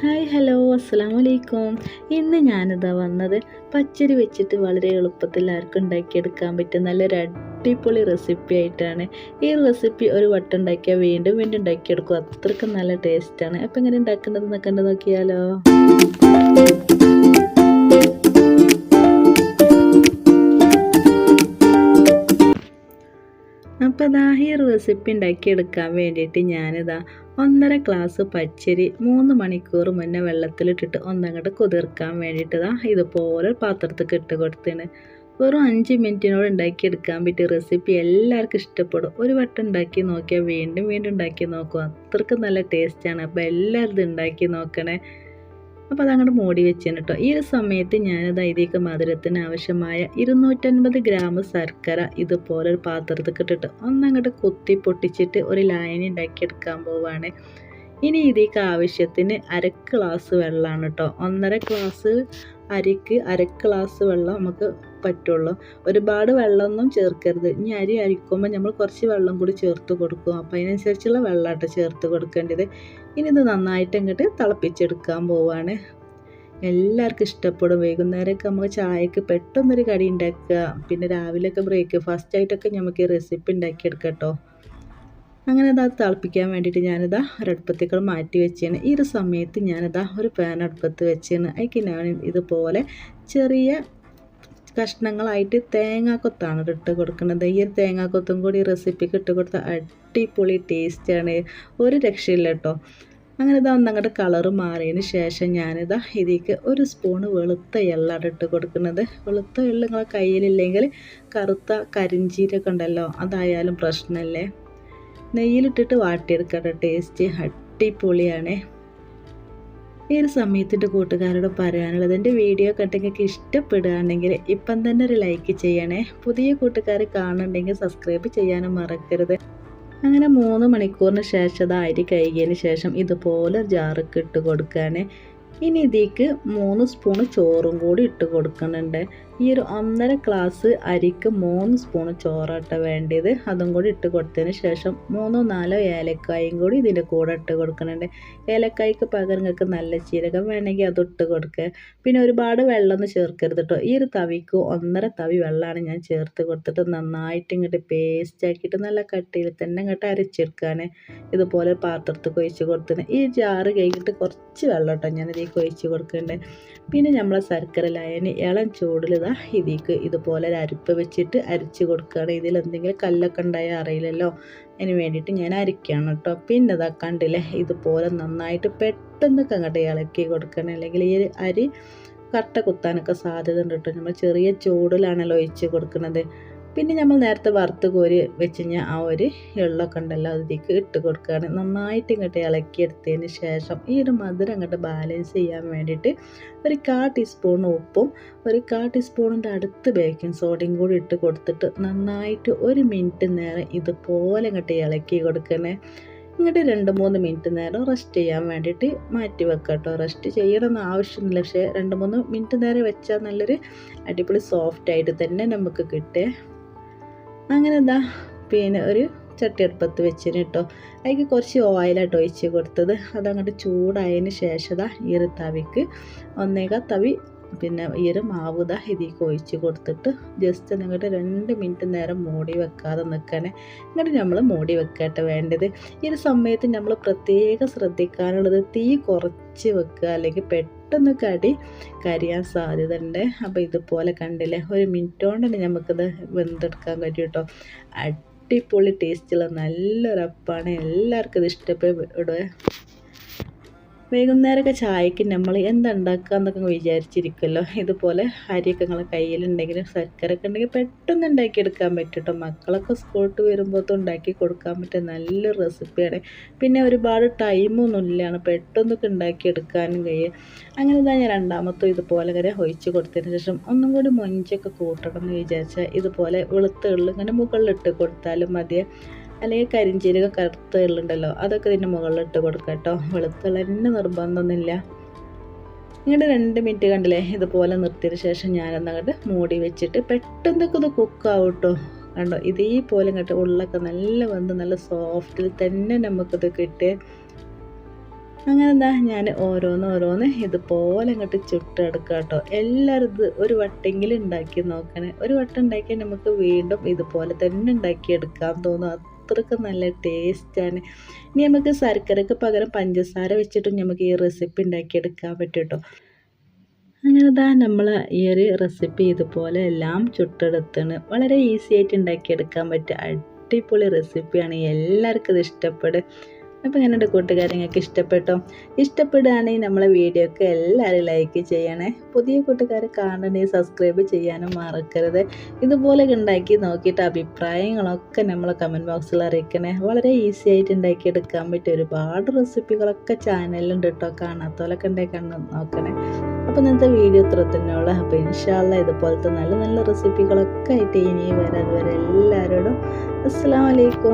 Hi hello അസ്സാം വലൈക്കും ഇന്ന് ഞാനിതാ വന്നത് പച്ചരി വെച്ചിട്ട് വളരെ എളുപ്പത്തിൽ ആർക്കും ഉണ്ടാക്കിയെടുക്കാൻ പറ്റും നല്ലൊരു അടിപൊളി റെസിപ്പി ആയിട്ടാണ്. ഈ റെസിപ്പി ഒരു വട്ടം ഉണ്ടാക്കിയാൽ വീണ്ടും വീണ്ടും ഉണ്ടാക്കിയെടുക്കും. അത്രയ്ക്കും നല്ല ടേസ്റ്റാണ് അപ്പം എങ്ങനെ ഉണ്ടാക്കേണ്ടതെന്ന് കണ്ടു നോക്കിയാലോ. അപ്പോൾ ഇതാ ഈ റെസിപ്പി ഉണ്ടാക്കിയെടുക്കാൻ വേണ്ടിയിട്ട് ഞാനിതാ ഒന്നര ഗ്ലാസ് പച്ചരി മൂന്ന് മണിക്കൂർ മുന്നേ വെള്ളത്തിലിട്ടിട്ട് ഒന്നങ്ങോട്ട് കുതിർക്കാൻ വേണ്ടിയിട്ട് ഇതാ ഇതുപോലെ പാത്രത്തിൽ ഇട്ട് കൊടുത്തിന് വെറും അഞ്ച് മിനിറ്റിനോട് ഉണ്ടാക്കിയെടുക്കാൻ പറ്റിയ റെസിപ്പി എല്ലാവർക്കും ഇഷ്ടപ്പെടും. ഒരു വട്ടം ഉണ്ടാക്കി നോക്കിയാൽ വീണ്ടും വീണ്ടും ഉണ്ടാക്കി നോക്കും. അത്രയ്ക്ക് നല്ല ടേസ്റ്റാണ് അപ്പോൾ എല്ലാവരും ഇത് ഉണ്ടാക്കി നോക്കണേ. അപ്പോൾ അതങ്ങോട്ട് മൂടി വെച്ചാണ് കേട്ടോ ഈ ഒരു സമയത്ത് ഞാനത് അതിലേക്ക് മധുരത്തിന് ആവശ്യമായ ഇരുന്നൂറ്റൻപത് ഗ്രാം ശർക്കര ഇതുപോലെ ഒരു പാത്രത്തിൽ ഇട്ടിട്ട് ഒന്നങ്ങോട്ട് കുത്തി പൊട്ടിച്ചിട്ട് ഒരു ലൈൻ ഉണ്ടാക്കിയെടുക്കാൻ പോവാണ്. ഇനി ഇതിലേക്ക് ആവശ്യത്തിന് അര ഗ്ലാസ് വെള്ളമാണ് കേട്ടോ ഒന്നര ഗ്ലാസ് അരിക്ക് അര ഗ്ലാസ് വെള്ളം നമുക്ക് പറ്റുള്ളൂ. ഒരുപാട് വെള്ളമൊന്നും ചേർക്കരുത്. ഇനി അരി അരിക്കുമ്പോൾ നമ്മൾ കുറച്ച് വെള്ളം കൂടി ചേർത്ത് കൊടുക്കും. അപ്പോൾ അതിനനുസരിച്ചുള്ള വെള്ളമായിട്ട് ചേർത്ത് കൊടുക്കേണ്ടത്. ഇനി ഇത് നന്നായിട്ട് ഇങ്ങോട്ട് തിളപ്പിച്ചെടുക്കാൻ പോവാണ്. എല്ലാവർക്കും ഇഷ്ടപ്പെടും. വൈകുന്നേരമൊക്കെ നമുക്ക് ചായക്ക് പെട്ടെന്നൊരു കടി ഉണ്ടാക്കുക. പിന്നെ രാവിലെയൊക്കെ ബ്രേക്ക്ഫാസ്റ്റ് ആയിട്ടൊക്കെ നമുക്ക് ഈ റെസിപ്പി ഉണ്ടാക്കിയെടുക്കാം കേട്ടോ. അങ്ങനെ ഇതാ തിളപ്പിക്കാൻ വേണ്ടിയിട്ട് ഞാനിതാ ഒരടുപ്പത്തേക്കൾ മാറ്റി വെച്ചേന് ഈ ഒരു സമയത്ത് ഞാനിതാ ഒരു പാൻ അടുപ്പത്ത് വെച്ചേന് അതിക്ക് ഞാൻ ഇതുപോലെ ചെറിയ കഷ്ണങ്ങളായിട്ട് തേങ്ങാക്കൊത്താണ് ഇട്ട് കൊടുക്കുന്നത് ഈ ഒരു തേങ്ങാക്കൊത്തും കൂടി റെസിപ്പിക്ക് ഇട്ട് കൊടുത്ത അടിപൊളി ടേസ്റ്റാണ് ഒരു രക്ഷയില്ല കേട്ടോ അങ്ങനെ ഇതാ ഒന്നങ്ങോട്ട് കളറ് മാറിയതിന് ശേഷം ഞാനിതാ ഇതിലേക്ക് ഒരു സ്പൂണ് വെളുത്ത എള്ളാണ് ഇട്ട് കൊടുക്കുന്നത് വെളുത്ത എള്ള് നിങ്ങളെ കയ്യിലില്ലെങ്കിൽ കറുത്ത കരിഞ്ചീരൊക്കെ ഉണ്ടല്ലോ അതായാലും പ്രശ്നമല്ലേ നെയ്യിലിട്ടിട്ട് വാട്ടിയെടുക്കേണ്ട ടേസ്റ്റ് അടിപൊളിയാണ്. ഈ ഒരു സമയത്തിന്റെ കൂട്ടുകാരോട് പറയാനുള്ളത് എന്റെ വീഡിയോ കണ്ടെങ്കിൽ ഇഷ്ടപ്പെടുകയാണെങ്കിൽ ഇപ്പം തന്നെ ഒരു ലൈക്ക് ചെയ്യണേ. പുതിയ കൂട്ടുകാർ കാണുന്നുണ്ടെങ്കിൽ സബ്സ്ക്രൈബ് ചെയ്യാനും മറക്കരുത്. അങ്ങനെ മൂന്ന് മണിക്കൂറിന് ശേഷം അത് അരി കഴുകിയതിന് ശേഷം ഇതുപോലെ ജാറൊക്കെ ഇട്ട് കൊടുക്കുകയാണ്. ഇനി ഇതിലേക്ക് മൂന്ന് സ്പൂണ് ചോറും കൂടി ഇട്ട് കൊടുക്കുന്നുണ്ട്. ഈ ഒരു ഒന്നര ഗ്ലാസ് അരിക്ക് മൂന്ന് സ്പൂൺ ചോറാട്ട വേണ്ടത് അതും കൂടി ഇട്ട് കൊടുത്തതിന് ശേഷം മൂന്നോ നാലോ ഏലക്കായും കൂടി ഇതിന്റെ കൂടെ ഇട്ട് കൊടുക്കുന്നുണ്ട്. ഏലക്കായ്ക്ക് പകരം നിങ്ങൾക്ക് നല്ല ജീരകം വേണമെങ്കിൽ അത് ഇട്ട് കൊടുക്കുക പിന്നെ ഒരുപാട് വെള്ളമൊന്നും ചേർക്കരുത് കേട്ടോ ഈ ഒരു തവിക്ക് ഒന്നര തവി വെള്ളമാണ് ഞാൻ ചേർത്ത് കൊടുത്തിട്ട് നന്നായിട്ട് ഇങ്ങോട്ട് പേസ്റ്റ് ആക്കിയിട്ട് നല്ല കട്ടിയിൽ തന്നെ ഇങ്ങോട്ട് അരച്ചെടുക്കുകയാണ് ഇതുപോലെ പാത്രത്തിൽ കൊഴിച്ച് കൊടുത്തിന് ഈ ജാറ് കഴിഞ്ഞിട്ട് കുറച്ച് വെള്ളം കേട്ടോ ഞാൻ കൊഴിച്ച് കൊടുക്കുന്നുണ്ട്. പിന്നെ നമ്മളെ ശർക്കര ലായന് ഇളം ചൂടിൽ ഇതാ ഇതിലേക്ക് ഇതുപോലെ അരിപ്പ് വെച്ചിട്ട് അരിച്ച് കൊടുക്കുകയാണ്. ഇതിൽ എന്തെങ്കിലും കല്ലൊക്കെ ഉണ്ടായാൽ അറിയില്ലല്ലോ. അതിന് വേണ്ടിയിട്ട് ഞാൻ അരിക്കുകയാണ് കേട്ടോ. പിന്നെ ഇതാ കണ്ടില്ലേ? ഇതുപോലെ നന്നായിട്ട് പെട്ടെന്ന് അങ്ങോട്ട് ഇളക്കി കൊടുക്കണം അല്ലെങ്കിൽ ഈ അരി കട്ട കുത്താനൊക്കെ സാധ്യത ഉണ്ട് കേട്ടോ. നമ്മൾ ചെറിയ ചൂടിലാണല്ലോ ഒഴിച്ച് കൊടുക്കുന്നത്. പിന്നെ നമ്മൾ നേരത്തെ വറുത്ത് കോരി വെച്ച് കഴിഞ്ഞാൽ ആ ഒരു എള്ളൊക്കെ ഉണ്ടല്ലോ അതിലേക്ക് ഇട്ട് കൊടുക്കുകയാണ്. നന്നായിട്ട് ഇങ്ങോട്ട് ഇളക്കിയെടുത്തതിന് ശേഷം ഈ ഒരു മധുരം അങ്ങോട്ട് ബാലൻസ് ചെയ്യാൻ വേണ്ടിയിട്ട് ഒരു കാ ടീസ്പൂൺ ഉപ്പും ഒരു കാ ടീസ്പൂണിന്റെ അടുത്ത് ബേക്കിംഗ് സോഡയും കൂടി ഇട്ട് കൊടുത്തിട്ട് നന്നായിട്ട് ഒരു മിനിറ്റ് നേരം ഇതുപോലെ ഇങ്ങോട്ട് ഇളക്കി കൊടുക്കണേ. ഇങ്ങോട്ട് രണ്ട് മൂന്ന് മിനിറ്റ് നേരം റെസ്റ്റ് ചെയ്യാൻ വേണ്ടിയിട്ട് മാറ്റി വെക്കാം കേട്ടോ. റെസ്റ്റ് ചെയ്യണമെന്ന് ആവശ്യമില്ല പക്ഷേ രണ്ട് മൂന്ന് മിനിറ്റ് നേരം വെച്ചാൽ നല്ലൊരു അടിപൊളി സോഫ്റ്റ് ആയിട്ട് തന്നെ നമുക്ക് കിട്ടേ. അങ്ങനെ എന്താ പിന്നെ ഒരു ചട്ടി അടുപ്പത്ത് വെച്ചിന് കേട്ടോ അതിക്ക് കുറച്ച് ഓയിലായിട്ട് ഒഴിച്ച് കൊടുത്തത്. അതങ്ങോട്ട് ചൂടായതിന് ശേഷം ഇതാ തവിക്ക് ഒന്നേക തവി പിന്നെ ഈ ഒരു മാവ് ഇതാ ഇതിലേക്ക് ഒഴിച്ച് കൊടുത്തിട്ട് ജസ്റ്റ് നിങ്ങളുടെ രണ്ട് മിനിറ്റ് നേരം മൂടി വെക്കാതെ നിൽക്കണേ എന്നിട്ട് നമ്മൾ മൂടി വെക്കട്ടെ വേണ്ടത്. ഈ ഒരു സമയത്ത് നമ്മൾ പ്രത്യേകം ശ്രദ്ധിക്കാനുള്ളത് തീ കുറച്ച് വെക്കുക അല്ലെങ്കിൽ പെട്ടെന്ന് കടി കരിയാൻ സാധ്യത ഉണ്ട് അപ്പോൾ ഇതുപോലെ കണ്ടില്ലേ? ഒരു മിനിറ്റ് കൊണ്ട് തന്നെ നമുക്കിത് വെന്തെടുക്കാൻ കഴിയും കേട്ടോ അടിപൊളി ടേസ്റ്റുള്ള നല്ലൊരപ്പാണ് എല്ലാവർക്കും ഇത് ഇഷ്ടപ്പെടുക. വൈകുന്നേരമൊക്കെ ചായക്ക് നമ്മൾ എന്തുണ്ടാക്കുക എന്നൊക്കെ വിചാരിച്ചിരിക്കുമല്ലോ. ഇതുപോലെ അരിയൊക്കെ നിങ്ങളെ കയ്യിലുണ്ടെങ്കിൽ ശർക്കര ഒക്കെ ഉണ്ടെങ്കിൽ പെട്ടെന്ന് ഉണ്ടാക്കിയെടുക്കാൻ പറ്റും കേട്ടോ മക്കളൊക്കെ സ്കൂളിട്ട് വരുമ്പോഴത്തും ഉണ്ടാക്കി കൊടുക്കാൻ പറ്റിയ നല്ലൊരു റെസിപ്പിയാണ് പിന്നെ ഒരുപാട് ടൈമൊന്നും ഇല്ലാണ് പെട്ടെന്നൊക്കെ ഉണ്ടാക്കിയെടുക്കാനും കഴിയും. അങ്ങനെ തന്നെ ഞാൻ രണ്ടാമത്തും ഇതുപോലെ വരെ ഒഴിച്ച് കൊടുത്തതിന് ശേഷം ഒന്നും കൂടി മൊഞ്ചൊക്കെ കൂട്ടണം എന്ന് വിചാരിച്ചാൽ ഇതുപോലെ വെളുത്തുള്ളി ഇങ്ങനെ മുകളിലിട്ട് കൊടുത്താലും മതിയെ. അല്ലെങ്കിൽ കരിഞ്ചീരക കറുത്ത എള്ളുണ്ടല്ലോ അതൊക്കെ ഇതിന്റെ മുകളിലിട്ട് കൊടുക്കുക കേട്ടോ. വെളുത്തുള്ള തന്നെ നിർബന്ധമൊന്നുമില്ല. ഇങ്ങോട്ട് രണ്ട് മിനിറ്റ് കണ്ടില്ലേ ഇതുപോലെ നിർത്തിയതിന് ശേഷം ഞാനൊന്നങ്ങോട്ട് മൂടി വെച്ചിട്ട് പെട്ടെന്നൊക്കെ ഇത് കുക്കാവും കേട്ടോ. കണ്ടോ ഇതേപോലെ ഇങ്ങോട്ട് ഉള്ളൊക്കെ നല്ല വന്ന് നല്ല സോഫ്റ്റിൽ തന്നെ നമുക്കിത് കിട്ടുക അങ്ങനെ എന്താ ഞാൻ ഓരോന്ന് ഓരോന്ന് ഇതുപോലെ അങ്ങോട്ട് ചുട്ടെടുക്കുക കേട്ടോ. എല്ലാവരും ഇത് ഒരു വട്ടെങ്കിലും ഉണ്ടാക്കി നോക്കണേ. ഒരു വട്ടം ഉണ്ടാക്കിയാൽ നമുക്ക് വീണ്ടും ഇതുപോലെ തന്നെ ഉണ്ടാക്കിയെടുക്കാൻ തോന്നും അത്രയ്ക്ക് നല്ല ടേസ്റ്റാണ് ഇനി നമുക്ക് ശർക്കരക്ക് പകരം പഞ്ചസാര വെച്ചിട്ടും നമുക്ക് ഈ റെസിപ്പി ഉണ്ടാക്കിയെടുക്കാൻ പറ്റും കേട്ടോ അങ്ങനെ താ നമ്മൾ ഈ ഒരു റെസിപ്പി ഇതുപോലെ എല്ലാം ചുട്ടെടുത്താണ്. വളരെ ഈസി ആയിട്ട് ഉണ്ടാക്കിയെടുക്കാൻ പറ്റുക അടിപൊളി റെസിപ്പിയാണ് എല്ലാവർക്കും ഇത് ഇഷ്ടപ്പെടും. അപ്പോൾ എങ്ങനെയുണ്ട് കൂട്ടുകാരെ നിങ്ങൾക്ക് ഇഷ്ടപ്പെട്ടോ? ഇഷ്ടപ്പെടുകയാണെങ്കിൽ നമ്മളെ വീഡിയോ ഒക്കെ എല്ലാവരും ലൈക്ക് ചെയ്യണേ. പുതിയ കൂട്ടുകാരെ കാണണമെങ്കിൽ സബ്സ്ക്രൈബ് ചെയ്യാനും മറക്കരുത്. ഇതുപോലെ ഉണ്ടാക്കി നോക്കിയിട്ട് അഭിപ്രായങ്ങളൊക്കെ നമ്മളെ കമന്റ് ബോക്സിൽ അറിയിക്കണേ. വളരെ ഈസി ആയിട്ട് ഉണ്ടാക്കിയെടുക്കാൻ പറ്റിയ ഒരുപാട് റെസിപ്പികളൊക്കെ ചാനലിലുണ്ട് കേട്ടോ കാണാത്തവരൊക്കെ ഉണ്ടായി നോക്കണേ. അപ്പോൾ ഇന്നത്തെ വീഡിയോ ഇത്ര തന്നെയുള്ള. അപ്പോൾ ഇൻഷാല്ല ഇതുപോലത്തെ നല്ല നല്ല റെസിപ്പികളൊക്കെ ആയിട്ട് ഇനി വരാൻ വരെ എല്ലാവരോടും അസ്സാം വലൈക്കും